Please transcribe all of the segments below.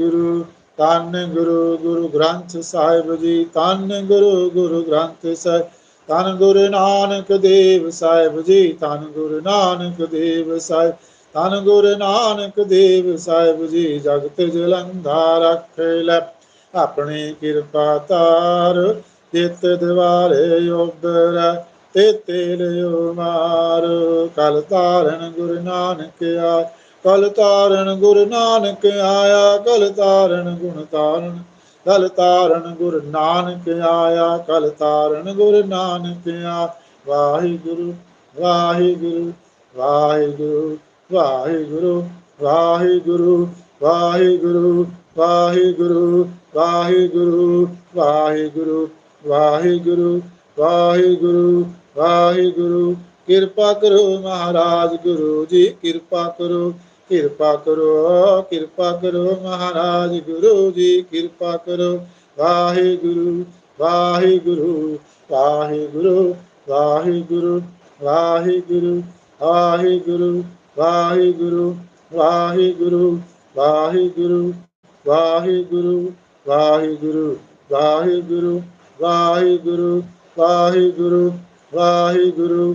ਗੁਰੂ, ਧੰਨ ਗੁਰੂ ਗੁਰੂ ਗ੍ਰੰਥ ਸਾਹਿਬ ਜੀ, ਧੰਨ ਗੁਰੂ ਗੁਰੂ ਗ੍ਰੰਥ ਸਾਹਿਬ, ਧੰਨ ਗੁਰੂ ਨਾਨਕ ਦੇਵ ਸਾਹਿਬ ਜੀ, ਧੰਨ ਗੁਰੂ ਨਾਨਕ ਦੇਵ ਸਾਹਿਬ, ਧੰਨ ਗੁਰੂ ਨਾਨਕ ਦੇਵ ਸਾਹਿਬ ਜੀ, ਜਗਤ ਜਲੰਧਾ ਰੱਖ ਲੈ। ਆਪਣੀ ਕਿਰਪਾ ਤਾਰ ਜਿਤ ਦਿਵਾਰੇ ਉਬਰ ਤੇ ਤੇਲਿਓ ਮਾਰ ਕਲ ਤਾਰਨ ਗੁਰੂ ਨਾਨਕ ਆ ਕਲ ਤਾਰਨ ਗੁਰੂ ਨਾਨਕ ਆਇਆ ਕਲ ਤਾਰਨ ਗੁਣ ਤਾਰਨ ਕਲ ਤਾਰਨ ਗੁਰੂ ਨਾਨਕ ਆਇਆ ਕਲ ਤਾਰਨ ਗੁਰੂ ਨਾਨਕ ਆ ਵਾਹਿਗੁਰੂ ਵਾਹਿਗੁਰੂ ਵਾਹਿਗੁਰੂ ਵਾਹਿਗੁਰੂ ਵਾਹਿਗੁਰੂ ਵਾਹਿਗੁਰੂ ਵਾਹਿਗੁਰੂ ਵਾਹਿਗੁਰੂ ਵਾਹਿਗੁਰੂ ਵਾਹਿਗੁਰੂ ਵਾਹਿਗੁਰੂ ਵਾਹਿਗੁਰੂ ਕਿਰਪਾ ਕਰੋ ਮਹਾਰਾਜ ਗੁਰੂ ਜੀ ਕਿਰਪਾ ਕਰੋ ਕਿਰਪਾ ਕਰੋ ਕਿਰਪਾ ਕਰੋ ਮਹਾਰਾਜ ਗੁਰੂ ਜੀ ਕਿਰਪਾ ਕਰੋ ਵਾਹਿਗੁਰੂ ਵਾਹਿਗੁਰੂ ਵਾਹਿਗੁਰੂ ਵਾਹਿਗੁਰੂ ਵਾਹਿਗੁਰੂ ਵਾਹਿਗੁਰੂ ਵਾਹਿਗੁਰੂ ਵਾਹਿਗੁਰੂ ਵਾਹਿਗੁਰੂ ਵਾਹਿਗੁਰੂ ਵਾਹਿਗੁਰੂ ਵਾਹਿਗੁਰੂ ਵਾਹਿਗੁਰੂ ਵਾਹਿਗੁਰੂ ਵਾਹਿਗੁਰੂ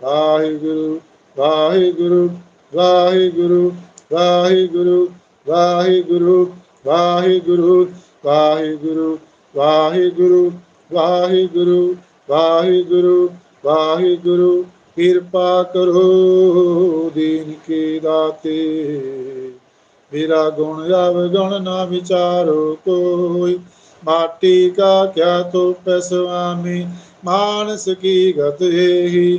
ਵਾਹਿਗੁਰੂ ਵਾਹਿਗੁਰੂ ਵਾਹਿਗੁਰੂ ਵਾਹਿਗੁਰੂ ਵਾਹਿਗੁਰੂ ਵਾਹਿਗੁਰੂ ਵਾਹਿਗੁਰੂ ਵਾਹਿਗੁਰੂ ਵਾਹਿਗੁਰੂ ਵਾਹਿਗੁਰੂ ਵਾਹਿਗੁਰੂ ਕਿਰਪਾ ਕਰੋ ਦੀਨ ਕੀ ਦਾਤੇ ਮੇਰਾ ਗੁਣ ਅਵਗੁਣ ਨਾ ਵਿਚਾਰੋ ਕੋਈ ਮਾਟੀ ਕਾ ਕਿਆ ਤੋ ਪੈਸਵਾਮੀ ਮਾਨਸ ਕੀ ਗਤ ਇਹੀ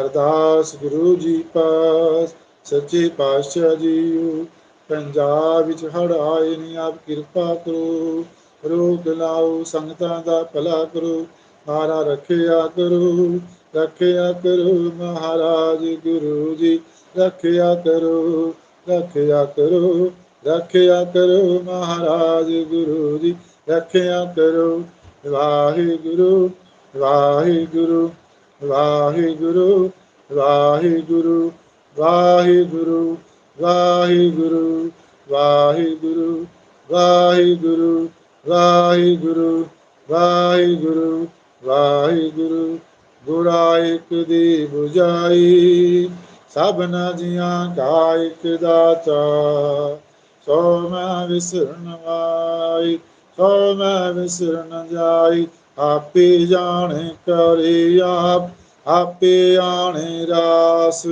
ਅਰਦਾਸ ਗੁਰੂ ਜੀ ਪਾਸ, ਸੱਚੇ ਪਾਤਸ਼ਾਹ ਜੀਓ, ਪੰਜਾਬ ਵਿੱਚ ਹੜ੍ਹ ਆਏ ਨੇ, ਆਪ ਕਿਰਪਾ ਕਰੋ, ਰੋਗ ਲਾਓ, ਸੰਗਤਾਂ ਦਾ ਭਲਾ ਕਰੋ, ਮਾਰਾ ਰੱਖਿਆ ਕਰੋ ਰੱਖਿਆ ਕਰੋ, ਮਹਾਰਾਜ ਗੁਰੂ ਜੀ, ਰੱਖਿਆ ਕਰੋ ਰੱਖਿਆ ਕਰੋ ਰੱਖਿਆ ਕਰੋ, ਮਹਾਰਾਜ ਗੁਰੂ ਜੀ, ਰੱਖਿਆ ਕਰੋ, ਵਾਹਿਗੁਰੂ ਵਾਹਿਗੁਰੂ। ਵਾਹਿਗੁਰੂ ਵਾਹਿਗੁਰੂ ਵਾਹਿਗੁਰੂ ਵਾਹਿਗੁਰੂ ਵਾਹਿਗੁਰੂ ਵਾਹਿਗੁਰੂ ਵਾਹਿਗੁਰੂ ਵਾਹਿਗੁਰੂ ਵਾਹਿਗੁਰੂ। ਗੁਰਾ ਇਕ ਦੀ 부ਜਾਈ ਸਭਨਾ ਜੀਆਂ ਕਾ ਇਕ ਦਾਤਾ। ਸੋ ਮੈਂ ਵਿਸਰਨ ਵਾਈ ਸੋ ਮੈਂ ਵਿਸਰਨ ਜਾਈ ਆਪੇ ਜਾਣੇ ਕਰੇ ਆਪ, ਆਪੇ ਆਣੇ ਰਾਸ।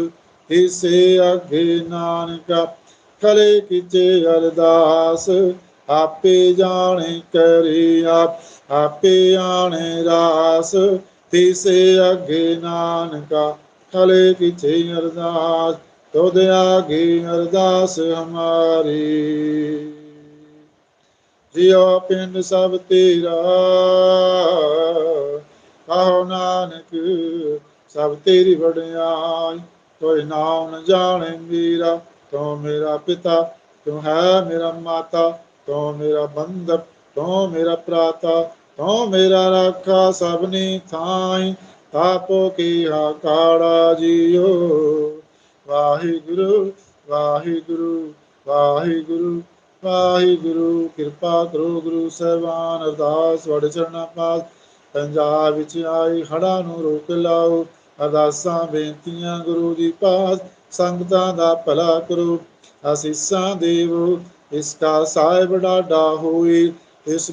ਇਸੇ ਅਗੇ ਨਾਨਕਾ ਕਲੇ ਕਿਤੇ ਅਰਦਾਸ, ਆਪੇ ਜਾਣੇ ਕਰੇ ਆਪ, ਆਪੇ ਆਣੇ ਰਾਸ। ਤਿਸੇ ਅਗੇ ਨਾਨਕਾ ਕਲੇ ਕਿਤੇ ਅਰਦਾਸ, ਤੁਧ ਆਗੇ ਅਰਦਾਸ ਹਮਾਰੀ। ਜਿਉ ਪਿੰਡ ਸਭ ਤੇਰਾ। ਕਹੋ ਨਾਨਕ, ਸਭ ਤੇਰੀ ਵਡਿਆਈ ਕੋਈ ਨਾਮ ਨ ਜਾਣੇ ਮੇਰਾ। ਤੂੰ ਮੇਰਾ ਪਿਤਾ, ਤੂੰ ਹੈ ਮੇਰਾ ਮਾਤਾ। ਤੂੰ ਮੇਰਾ ਬੰਧਪ ਤੂੰ ਮੇਰਾ ਪ੍ਰਾਤਾ ਤੂੰ ਮੇਰਾ ਰਾਖਾ ਸਭਨੀ ਥਾਈ। ਤਾਪੋ ਕੀ ਹਾਕਾੜਾ ਜੀਓ। ਵਾਹਿਗੁਰੂ ਵਾਹਿਗੁਰੂ ਵਾਹਿਗੁਰੂ। ਵਾਹਿਗੁਰੂ, ਕਿਰਪਾ ਕਰੋ, ਗੁਰੂ ਸਾਹਿਬਾਨ ਅਰਦਾਸ, ਵਡ ਚਰਣਾ ਪਾਸ ਪੰਜਾਬ ਵਿੱਚ ਆਈ ਹੜ੍ਹਾਂ ਨੂੰ ਰੋਕ ਲਾਓ, ਅਰਦਾਸਾਂ, ਬੇਨਤੀਆਂ, ਗੁਰੂ ਦੀ ਪਾਸ ਸੰਗਤਾਂ ਦਾ ਭਲਾ ਕਰੋ। ਅਸੀਸਾਂ ਦੇਵੋ, ਇਸ ਕਾ ਸਾਹਿਬ ਡਾਡਾ ਹੋਏ, ਇਸ